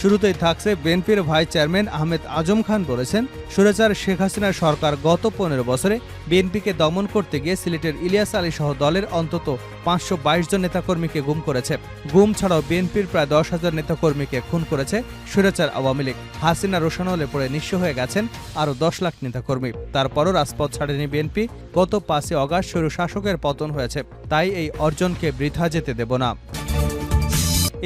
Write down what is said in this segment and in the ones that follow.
শুরুতেই থাকছে বিএনপির ভাইস চেয়ারম্যান আহমেদ আজম খান বলেছেন, সুরেচার শেখ হাসিনার সরকার গত পনেরো বছরে বিএনপিকে দমন করতে গিয়ে সিলেটের ইলিয়াস আলী সহ দলের অন্তত পাঁচশো বাইশ জন নেতাকর্মীকে গুম করেছে। গুম ছাড়াও বিএনপির প্রায় দশ হাজার নেতাকর্মীকে খুন করেছে সুরেচার আওয়ামী লীগ। হাসিনা রোশানলে পড়ে নিঃস্ব হয়ে গেছেন আরও দশ লাখ নেতাকর্মী। তারপরও রাজপথ ছাড়েনি বিএনপি। গত পাঁচই অগাস্ট স্বৈর শাসকের পতন হয়েছে। তাই এই অর্জনকে বৃথা যেতে দেব না।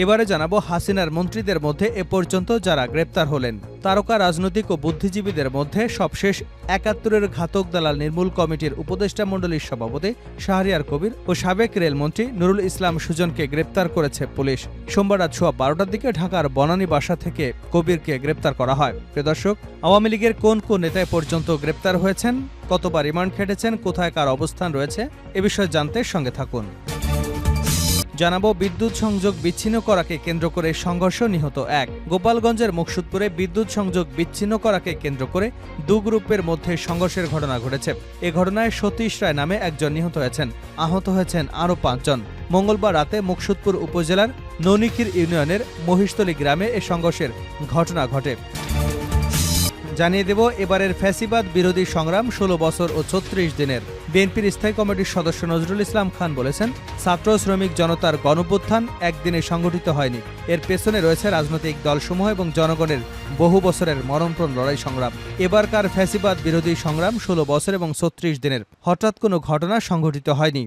এবারে জানাব হাসিনার মন্ত্রীদের মধ্যে এ পর্যন্ত যারা গ্রেপ্তার হলেন। তারকা রাজনৈতিক ও বুদ্ধিজীবীদের মধ্যে সবশেষ একাত্তরের ঘাতক দালাল নির্মূল কমিটির উপদেষ্টা মণ্ডলীর সভাপতি শাহরিয়ার কবির ও সাবেক রেলমন্ত্রী নুরুল ইসলাম সুজনকে গ্রেপ্তার করেছে পুলিশ। সোমবার রাত সোয়া বারোটার দিকে ঢাকার বনানী বাসা থেকে কবিরকে গ্রেপ্তার করা হয়। প্রিয় দর্শক, আওয়ামী লীগের কোন কোন নেতা এ পর্যন্ত গ্রেপ্তার হয়েছেন? কতবার রিমান্ড খেটেছেন? কোথায় কার অবস্থান রয়েছে? এ বিষয়ে জানতে সঙ্গে থাকুন। জানাব বিদ্যুৎ সংযোগ বিচ্ছিন্ন করাকে কেন্দ্র করে সংঘর্ষ নিহত এক। গোপালগঞ্জের মুকসুদপুরে বিদ্যুৎ সংযোগ বিচ্ছিন্ন করাকে কেন্দ্র করে দু গ্রুপের মধ্যে সংঘর্ষের ঘটনা ঘটেছে। এ ঘটনায় সতীশ রায় নামে একজন নিহত হয়েছেন। আহত হয়েছেন আরও পাঁচজন। মঙ্গলবার রাতে মুকসুদপুর উপজেলার ননিকির ইউনিয়নের মহিষতলী গ্রামে এ সংঘর্ষের ঘটনা ঘটে। জানিয়ে দেব, এবারের ফ্যাসিবাদ বিরোধী সংগ্রাম ষোলো বছর ও ছত্রিশ দিনের। বিএনপির স্থায়ী কমিটির সদস্য নজরুল ইসলাম খান বলেছেন, ছাত্র শ্রমিক জনতার গণপ্রত্থান একদিনে সংগঠিত হয়নি। এর পেছনে রয়েছে রাজনৈতিক দলসমূহ এবং জনগণের বহু বছরের মরণপ্রণ লড়াই সংগ্রাম। এবারকার ফ্যাসিবাদ বিরোধী সংগ্রাম ষোলো বছর এবং ছত্রিশ দিনের। হঠাৎ কোনো ঘটনা সংঘটিত হয়নি।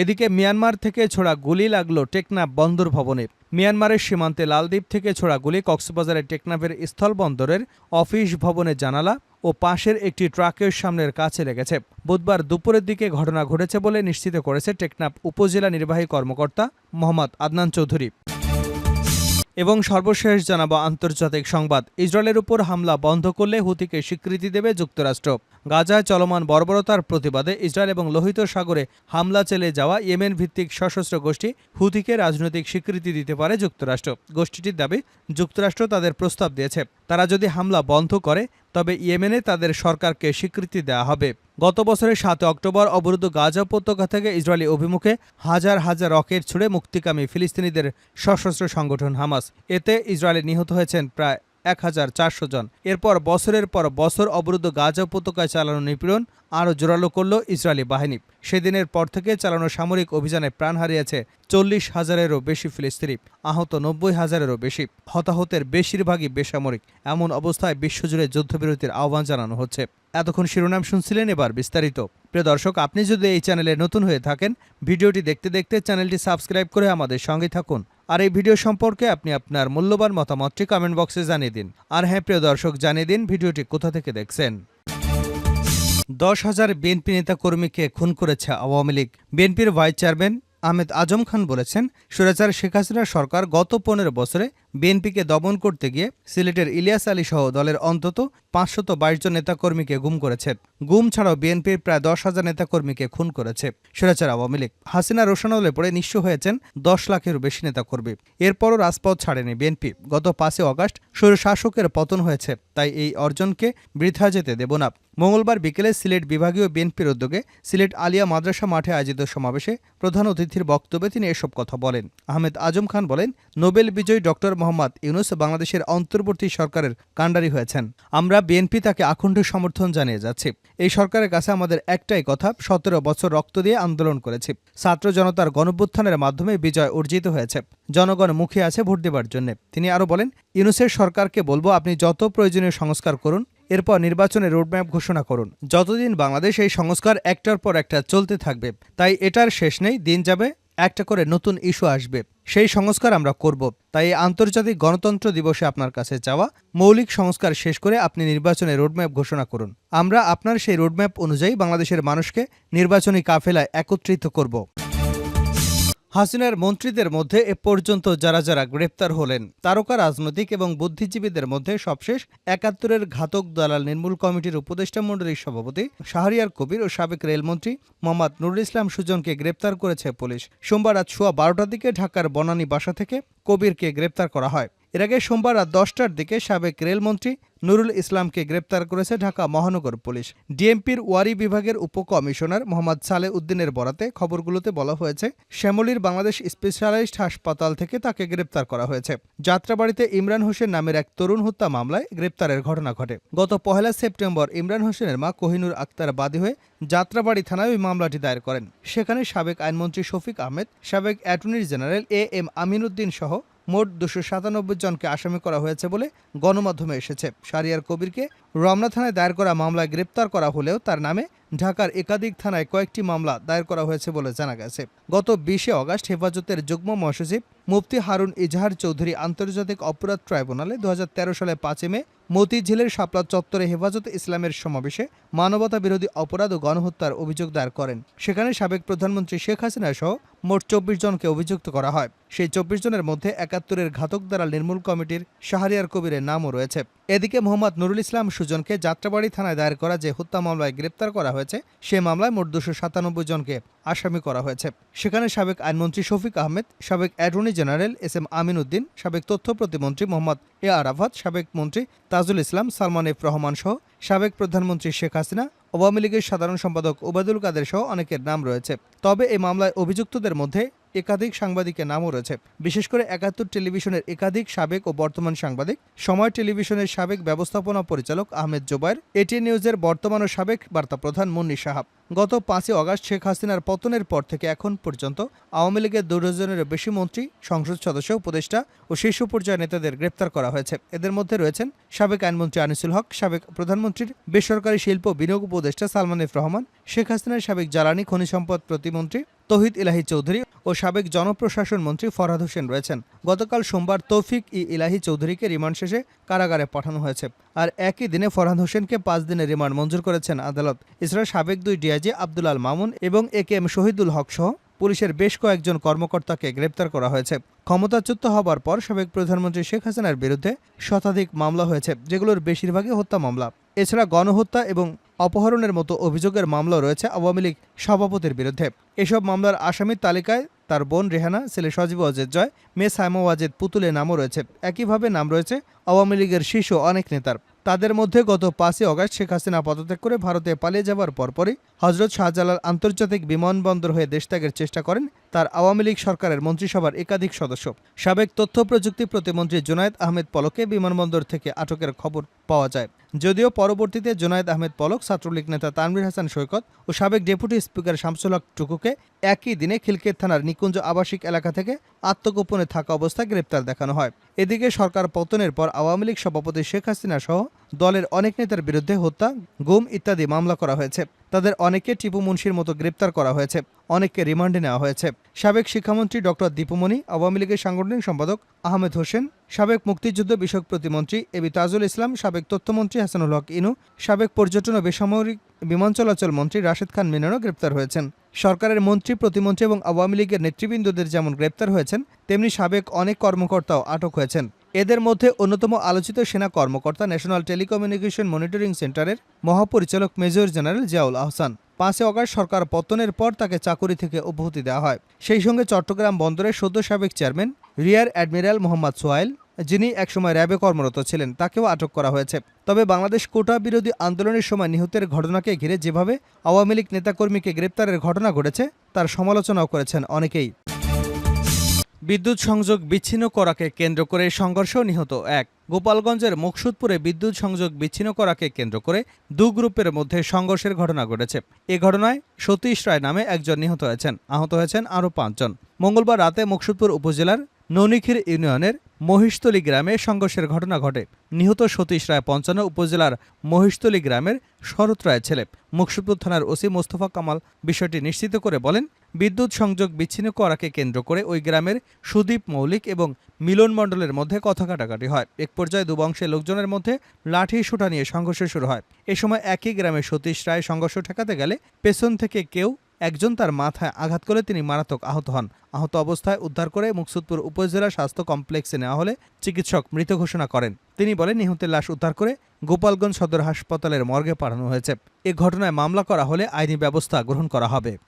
এদিকে মিয়ানমার থেকে ছোড়া গুলি লাগল টেকনাফ বন্দর ভবনে। মিয়ানমারের সীমান্তে লালদ্বীপ থেকে ছোড়া গুলি কক্সবাজারের টেকনাফের স্থলবন্দরের অফিস ভবনের জানালা ও পাশের একটি ট্রাকের সামনের কাছে লেগেছে। বুধবার দুপুরের দিকে ঘটনা ঘটেছে বলে নিশ্চিত করেছে টেকনাফ উপজেলা নির্বাহী কর্মকর্তা মোহাম্মদ আদনান চৌধুরী। এবং সর্বশেষ জানাব আন্তর্জাতিক সংবাদ। ইসরায়েলের উপর হামলা বন্ধ করলে হুতিকে স্বীকৃতি দেবে যুক্তরাষ্ট্র। গাজায় চলমান বর্বরতার প্রতিবাদে ইসরায়েল এবং লোহিত সাগরে হামলা চালিয়ে যাওয়া ইয়েমেন ভিত্তিক সশস্ত্র গোষ্ঠী হুতিকে রাজনৈতিক স্বীকৃতি দিতে পারে যুক্তরাষ্ট্র। গোষ্ঠীটির দাবি, যুক্তরাষ্ট্র তাদের প্রস্তাব দিয়েছে। তারা যদি হামলা বন্ধ করে, তবে ইয়েমেনে তাদের সরকারকে স্বীকৃতি দেওয়া হবে। গত বছরের সাত অক্টোবর অবরুদ্ধ গাজা উপত্যকা থেকে ইসরায়েলি অভিমুখে হাজার হাজার রকেট ছুড়ে মুক্তিকামী ফিলিস্তিনিদের সশস্ত্র সংগঠন হামাস। এতে ইসরায়েলে নিহত হয়েছেন প্রায় এক হাজার চারশো জন। এরপর বছরের পর বছর অবরুদ্ধ গাজা উপত্যকায় চালানো নিপীড়ন আরও জোরালো করল ইসরায়েলি বাহিনী। সেদিনের পর থেকে চালানো সামরিক অভিযানে প্রাণ হারিয়েছে চল্লিশ হাজারেরও বেশি ফিলিস্তিনি, আহত নব্বই হাজারেরও বেশি। হতাহতের বেশিরভাগই বেসামরিক। এমন অবস্থায় বিশ্বজুড়ে যুদ্ধবিরতির আহ্বান জানানো হচ্ছে। এতক্ষণ শিরোনাম শুনছিলেন এবার বিস্তারিত। প্রিয় দর্শক, আপনি যদি এই চ্যানেলে নতুন হয়ে থাকেন, ভিডিওটি দেখতে দেখতে চ্যানেলটি সাবস্ক্রাইব করে আমাদের সঙ্গে থাকুন। আর এই ভিডিও সম্পর্কে আপনি আপনার মূল্যবান মতামতটি কমেন্ট বক্সে জানিয়ে দিন। আর হ্যাঁ প্রিয় দর্শক, জানিয়ে দিন ভিডিওটি কোথা থেকে দেখছেন। দশ হাজার বিএনপি নেতাকর্মীকে খুন করেছে আওয়ামী লীগ। বিএনপির ভাইস চেয়ারম্যান আহমেদ আজম খান বলেছেন সুরেচার শেখ হাসিনার সরকার গত পনেরো বছরে বিএনপিকে দমন করতে গিয়ে সিলেটের ইলিয়াস আলী সহ দলের অন্তত পাঁচশত বাইশ জন নেতাকর্মীকে গুম করেছে। গুম ছাড়াও বিএনপির প্রায় দশ হাজার নেতাকর্মীকে খুন করেছে সুরেচার আওয়ামী লীগ। হাসিনা রোশানলে পড়ে নিঃস্ব হয়েছেন দশ লাখেরও বেশি নেতাকর্মী। এরপরও রাজপথ ছাড়েনি বিএনপি। গত পাঁচই অগাস্ট স্বৈর শাসকের পতন হয়েছে, তাই এই অর্জনকে বৃথা যেতে দেব না। মঙ্গলবার বিকেলে সিলেট বিভাগীয় বিএনপির উদ্যোগে সিলেট আলিয়া মাদ্রাসা মাঠে আয়োজিত সমাবেশে প্রধান অতিথির বক্তব্যে তিনি এসব কথা বলেন। আহমেদ আজম খান বলেন, নোবেল বিজয়ী ডক্টর মোহাম্মদ ইউনুস বাংলাদেশের অন্তর্বর্তী সরকারের কাণ্ডারি হয়েছেন। আমরা বিএনপি তাকে আখণ্ড সমর্থন জানিয়ে যাচ্ছি। এই সরকারের কাছে আমাদের একটাই কথা, সতেরো বছর রক্ত দিয়ে আন্দোলন করেছি। ছাত্র জনতার গণভ্যুত্থানের মাধ্যমে বিজয় অর্জিত হয়েছে। জনগণ মুখে আছে ভোট দেবার জন্য। তিনি আরও বলেন, ইউনুসের সরকারকে বলব, আপনি যত প্রয়োজনীয় সংস্কার করুন এরপর নির্বাচনের রোডম্যাপ ঘোষণা করুন। যতদিন বাংলাদেশ এই সংস্কার একটার পর একটা চলতে থাকবে, তাই এটার শেষ নেই, দিন যাবে, একটা করে নতুন ইস্যু আসবে। সেই সংস্কার আমরা করব। তাই আন্তর্জাতিক গণতন্ত্র দিবসে আপনার কাছে চাওয়া, মৌলিক সংস্কার শেষ করে আপনি নির্বাচনের রোডম্যাপ ঘোষণা করুন। আমরা আপনার সেই রোডম্যাপ অনুযায়ী বাংলাদেশের মানুষকে নির্বাচনী কাফেলায় একত্রিত করব। হাসিনার মন্ত্রীদের মধ্যে এ পর্যন্ত যারা যারা গ্রেপ্তার হলেন, তারকা রাজনৈতিক এবং বুদ্ধিজীবীদের মধ্যে সবশেষ একাত্তরের ঘাতক দালাল নির্মূল কমিটির উপদেষ্টা মণ্ডলীর সভাপতি শাহরিয়ার কবির ও সাবেক রেলমন্ত্রী মোহাম্মদ নুরুল ইসলাম সুজনকে গ্রেপ্তার করেছে পুলিশ। সোমবার রাত সোয়া বারোটার দিকে ঢাকার বনানী বাসা থেকে কবিরকে গ্রেপ্তার করা হয়। এর আগে সোমবার রাত দশটার দিকে সাবেক রেলমন্ত্রী নুরুল ইসলামকে গ্রেপ্তার করেছে ঢাকা মহানগর পুলিশ। ডিএমপির ওয়ারি বিভাগের উপকমিশনার মোহাম্মদ সালে উদ্দিনের বরাতে খবরগুলোতে বলা হয়েছে, শ্যামলীর বাংলাদেশ স্পেশালাইজড হাসপাতাল থেকে তাকে গ্রেপ্তার করা হয়েছে। যাত্রাবাড়িতে ইমরান হোসেন নামের এক তরুণ হত্যা মামলায় গ্রেপ্তারের ঘটনা ঘটে। গত পহেলা সেপ্টেম্বর ইমরান হোসেনের মা কোহিনুর আক্তার বাদী হয়ে যাত্রাবাড়ি থানায় ওই মামলাটি দায়ের করেন। সেখানে সাবেক আইনমন্ত্রী শফিক আহমেদ, সাবেক attorney general A M Aminuddin সহ মোট দুশো সাতানব্বই জনকে আসামি করা হয়েছে বলে গণমাধ্যমে এসেছে। সারিয়ার কবিরকে রমনা থানায় দায়ের করা মামলায় গ্রেপ্তার করা হলেও তার নামে ঢাকার একাধিক থানায় কয়েকটি মামলা দায়ের করা হয়েছে বলে জানা গেছে। গত বিশে অগাস্ট হেফাজতের যুগ্ম মহাসচিব মুফতি হারুন ইজাহার চৌধুরী আন্তর্জাতিক অপরাধ ট্রাইব্যুনালে দু হাজার তেরো সালে পাঁচে মে মতিঝিলের শাপলা চত্বরে হেফাজত ইসলামের সমাবেশে মানবতা বিরোধী অপরাধ ও গণহত্যার অভিযোগ দায়ের করেন। সেখানে সাবেক প্রধানমন্ত্রী শেখ হাসিনা সহ মোট চব্বিশ জনকে অভিযুক্ত করা হয়। সেই চব্বিশ জনের মধ্যে একাত্তরের ঘাতক দ্বারা নির্মূল কমিটির শাহরিয়ার কবিরের নামও রয়েছে। এদিকে মোহাম্মদ নুরুল ইসলাম সুজনকে যাত্রাবাড়ি থানায় দায়ের করা যে হত্যা মামলায় গ্রেপ্তার করা হয়েছে, সে মামলায় মোট দুশো সাতানব্বই জনকে আসামি করা হয়েছে। সেখানে সাবেক আইনমন্ত্রী শফিক আহমেদ, সাবেক attorney general S M Amin Uddin, সাবেক তথ্য প্রতিমন্ত্রী মোহাম্মদ এ আরাফাত সাবেক মন্ত্রী তাজুল ইসলাম, সালমান এফ রহমান সহ সাবেক প্রধানমন্ত্রী শেখ হাসিনা, আওয়ামী লীগের সাধারণ সম্পাদক ওবায়দুল কাদের সহ অনেকের নাম রয়েছে। তবে এই মামলায় অভিযুক্তদের মধ্যে একাধিক সাংবাদিকের নামও রয়েছে। বিশেষ করে একাত্তর টেলিভিশনের একাধিক সাবেক ও বর্তমান সাংবাদিক, সময় টেলিভিশনের সাবেক ব্যবস্থাপনা পরিচালক আহমেদ জোবায়ের এটিএন নিউজের বর্তমান ও সাবেক বার্তা প্রধান মুন্নি সাহাব। গত পাঁচই অগাস্ট শেখ হাসিনার পতনের পর থেকে এখন পর্যন্ত আওয়ামী লীগের দু ডজনেরও বেশি মন্ত্রী, সংসদ সদস্য, উপদেষ্টা ও শীর্ষ পর্যায়ের নেতাদের গ্রেপ্তার করা হয়েছে। এদের মধ্যে রয়েছেন সাবেক আইনমন্ত্রী আনিসুল হক, সাবেক প্রধানমন্ত্রীর বেসরকারি শিল্প বিনিয়োগ উপদেষ্টা সালমান এফ রহমান, শেখ হাসিনার সাবেক জ্বালানি খনি সম্পদ প্রতিমন্ত্রী তহিদ ইলাহি চৌধুরী ও সাবেক জনপ্রশাসন মন্ত্রী ফরহাদ হোসেন রয়েছেন। গতকাল সোমবার তৌফিক ই ইলাহি চৌধুরীকে রিমান্ড শেষে কারাগারে পাঠানো হয়েছে। আর একই দিনে ফরহাদ হোসেনকে পাঁচ দিনের রিমান্ড মঞ্জুর করেছেন আদালত। এছাড়া সাবেক দুই ডিআইজি আব্দুল আল মামুন এবং এ কে এম শহীদুল হক সহ পুলিশের বেশ কয়েকজন কর্মকর্তাকে গ্রেপ্তার করা হয়েছে। ক্ষমতাচ্যুত হবার পর সাবেক প্রধানমন্ত্রী শেখ হাসিনার বিরুদ্ধে শতাধিক মামলা হয়েছে, যেগুলোর বেশিরভাগই হত্যা মামলা। এছাড়া গণহত্যা এবং অপহরণের মতো অভিযোগের মামলা রয়েছে আওয়ামী লীগ সভাপতির বিরুদ্ধে। এসব মামলার আসামির তালিকায় তার বোন রেহানা, ছেলে সজীব অজেদ জয়, মেয়ে সাইমা ওয়াজেদ পুতুলের নামও রয়েছে। একইভাবে নাম রয়েছে আওয়ামী লীগের শীর্ষ অনেক নেতার। তাদের মধ্যে গত পাঁচই অগাস্ট শেখ হাসিনা পদত্যাগ করে ভারতে পালিয়ে যাওয়ার পরপরই হজরত শাহজালাল আন্তর্জাতিক বিমানবন্দর হয়ে দেশত্যাগের চেষ্টা করেন। তার আওয়ামী লীগ সরকারের মন্ত্রিসভার একাধিক সদস্য। সাবেক তথ্য প্রযুক্তি প্রতিমন্ত্রী জোনায়েদ আহমেদ পলকে বিমানবন্দর থেকে আটকের খবর পাওয়া যায়। যদিও পরবর্তীতে জোনায়েদ আহমেদ পলক ছাত্রলীগ নেতা তানভীর হাসান সৈকত ও সাবেক ডেপুটি স্পিকার শামসুল হক টুকুকে একই দিনে খিলকেত থানার নিকুঞ্জ আবাসিক এলাকা থেকে আত্মগোপনে থাকা অবস্থায় গ্রেপ্তার দেখানো হয়। এদিকে সরকার পতনের পর আওয়ামী লীগ সভাপতি শেখ হাসিনা সহ দলের অনেক নেতার বিরুদ্ধে হত্যা, গুম ইত্যাদি মামলা করা হয়েছে। তাদের অনেকে টিপু মুন্সির মতো গ্রেপ্তার করা হয়েছে। অনেককে রিমান্ডে নেওয়া হয়েছে। সাবেক শিক্ষামন্ত্রী ডক্টর দীপুমণি আওয়ামী লীগের সাংগঠনিক সম্পাদক আহমেদ হোসেন, সাবেক মুক্তিযুদ্ধ বিষয়ক প্রতিমন্ত্রী এবি তাজুল ইসলাম, সাবেক তথ্যমন্ত্রী হাসানুল হক ইনু, সাবেক পর্যটন ও বেসামরিক বিমান চলাচল মন্ত্রী রাশেদ খান মিনারও গ্রেপ্তার হয়েছেন। সরকারের মন্ত্রী, প্রতিমন্ত্রী এবং আওয়ামী লীগের নেতৃবৃন্দদের যেমন গ্রেপ্তার হয়েছেন, তেমনি সাবেক অনেক কর্মকর্তাও আটক হয়েছেন। এদের মধ্যে অন্যতম আলোচিত সেনা কর্মকর্তা ন্যাশনাল টেলিকমিউনিকেশন মনিটরিং সেন্টারের মহাপরিচালক মেজর জেনারেল জিয়াউল আহসান। পাঁচই অগাস্ট সরকার পতনের পর তাকে চাকুরি থেকে অব্যাহতি দেওয়া হয়। সেই সঙ্গে চট্টগ্রাম বন্দরের সদ্য সাবেক chairman, rear admiral Mohammad Sohail যিনি একসময় র্যাবে কর্মরত ছিলেন, তাকেও আটক করা হয়েছে। তবে বাংলাদেশ কোটা বিরোধী আন্দোলনের সময় নিহতের ঘটনাকে ঘিরে যেভাবে আওয়ামী লীগ নেতাকর্মীকে গ্রেপ্তারের ঘটনা ঘটেছে, তার সমালোচনাও করেছেন অনেকেই। বিদ্যুৎ সংযোগ বিচ্ছিন্ন করাকে কেন্দ্র করে সংঘর্ষ নিহত এক। গোপালগঞ্জের মুকসুদপুরে বিদ্যুৎ সংযোগ বিচ্ছিন্ন করাকে কেন্দ্র করে দু গ্রুপের মধ্যে সংঘর্ষের ঘটনা ঘটেছে। এ ঘটনায় সতীশ রায় নামে একজন নিহত হয়েছেন। আহত হয়েছেন আরও পাঁচজন। মঙ্গলবার রাতে মুকসুদপুর উপজেলার ননিখির ইউনিয়নের মহিষতলী গ্রামে সংঘর্ষের ঘটনা ঘটে। নিহত সতীশ রায় পঞ্চান্ন উপজেলার মহিষতলী গ্রামের শরৎ রায় ছেলে। মুকসুদপুর থানার ওসি মোস্তফা কামাল বিষয়টি নিশ্চিত করে বলেন, বিদ্যুৎ সংযোগ বিচ্ছিন্ন করাকে কেন্দ্র করে ওই গ্রামের সুদীপ মৌলিক এবং মিলন মণ্ডলের মধ্যে কথা কাটাকাটি হয়। এক পর্যায়ে দুবংশের লোকজনের মধ্যে লাঠি সোটা নিয়ে সংঘর্ষ শুরু হয়। এ সময় একই গ্রামে সতীশ রায় সংঘর্ষ ঠেকাতে গেলে পেছন থেকে কেউ একজন তার মাথায় আঘাত করে তিনি মারাত্মক আহত হন। আহত অবস্থায় উদ্ধার করে মুকসুদপুর উপজেলা স্বাস্থ্য কমপ্লেক্সে নেওয়া হলে চিকিৎসক মৃত ঘোষণা করেন। তিনি বলেন, নিহতের লাশ উদ্ধার করে গোপালগঞ্জ সদর হাসপাতালের মর্গে পাঠানো হয়েছে। এ ঘটনায় মামলা করা হলে আইনি ব্যবস্থা গ্রহণ করা হবে।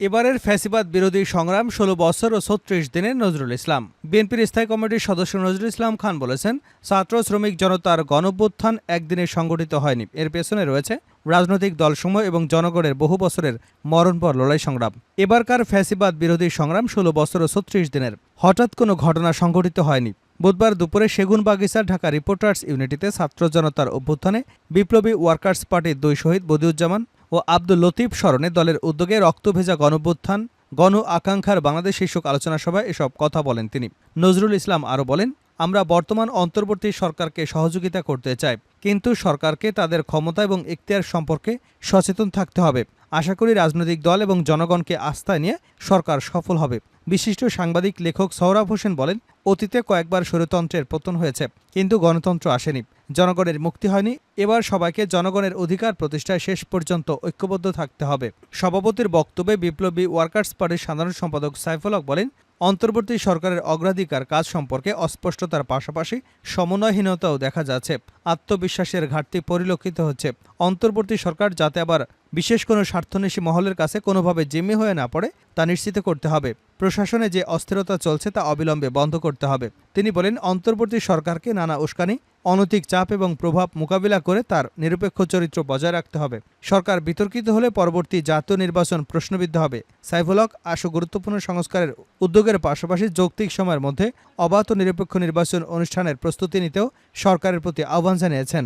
এবারের ফ্যাসিবাদ বিরোধী সংগ্রাম ষোলো বছর ও ছত্রিশ দিনে নজরুল ইসলাম। বিএনপির স্থায়ী কমিটির সদস্য নজরুল ইসলাম খান বলেছেন, ছাত্র, শ্রমিক, জনতার গণভ্যুত্থান একদিনে সংগঠিত হয়নি। এর পেছনে রয়েছে রাজনৈতিক দলসমূহ এবং জনগণের বহু বছরের মরণপর লড়াই সংগ্রাম। এবারকার ফ্যাসিবাদ বিরোধী সংগ্রাম ষোলো বছর ও ছত্রিশ দিনের। হঠাৎ কোনো ঘটনা সংঘটিত হয়নি। বুধবার দুপুরে সেগুনবাগিচা ঢাকা রিপোর্টার্স ইউনিটিতে ছাত্র জনতার অভ্যুত্থানে বিপ্লবী ওয়ার্কার্স পার্টির দুই শহীদ বদিউজ্জামান ও আব্দুল লতিফ স্মরণে দলের উদ্যোগে রক্তভেজা গণভ্যুত্থান গণ আকাঙ্ক্ষার বাংলাদেশ শীর্ষক আলোচনা সভায় এসব কথা বলেন তিনি। নজরুল ইসলাম আরও বলেন, আমরা বর্তমান অন্তর্বর্তী সরকারকে সহযোগিতা করতে চাই, কিন্তু সরকারকে তাদের ক্ষমতা এবং ইখতিয়ার সম্পর্কে সচেতন থাকতে হবে। আশা করি রাজনৈতিক দল এবং জনগণকে আস্থায় নিয়ে সরকার সফল হবে। বিশিষ্ট সাংবাদিক লেখক সৌরভ হোসেন বলেন, অতীতে কয়েকবার স্বৈরতন্ত্রের পতন হয়েছে, কিন্তু গণতন্ত্র আসেনি। জনগণের মুক্তি হয়নি, এবার সবাইকে জনগণের অধিকার প্রতিষ্ঠায় শেষ পর্যন্ত ঐক্যবদ্ধ থাকতে হবে। সভাপতির বক্তব্যে বিপ্লবী ওয়ার্কার্স পার্টির সাধারণ সম্পাদক সাইফুল হক বলেন অন্তর্বর্তী সরকারের অগ্রাধিকার কাজ সম্পর্কে অস্পষ্টতার পাশাপাশি সমন্বয়হীনতাও দেখা যাচ্ছে। আত্মবিশ্বাসের ঘাটতি পরিলক্ষিত হচ্ছে। অন্তর্বর্তী সরকার যাতে আবার বিশেষ কোনো স্বার্থন্বেষী মহলের কাছে কোনোভাবে জিম্মি হয়ে না পড়ে, তা নিশ্চিত করতে হবে। প্রশাসনে যে অস্থিরতা চলছে, তা অবিলম্বে বন্ধ করতে হবে। তিনি বলেন, অন্তর্বর্তী সরকারকে নানা উস্কানি অনৈতিক চাপ এবং প্রভাব মোকাবিলা করে তার নিরপেক্ষ চরিত্র বজায় রাখতে হবে। সরকার বিতর্কিত হলে পরবর্তী জাতীয় নির্বাচন প্রশ্নবিদ্ধ হবে। সাইফুলক আশু গুরুত্বপূর্ণ সংস্কারের উদ্যোগের পাশাপাশি যৌক্তিক সময়ের মধ্যে অবাধ নিরপেক্ষ নির্বাচন অনুষ্ঠানের প্রস্তুতি নিতেও সরকারের প্রতি আহ্বান জানিয়েছেন।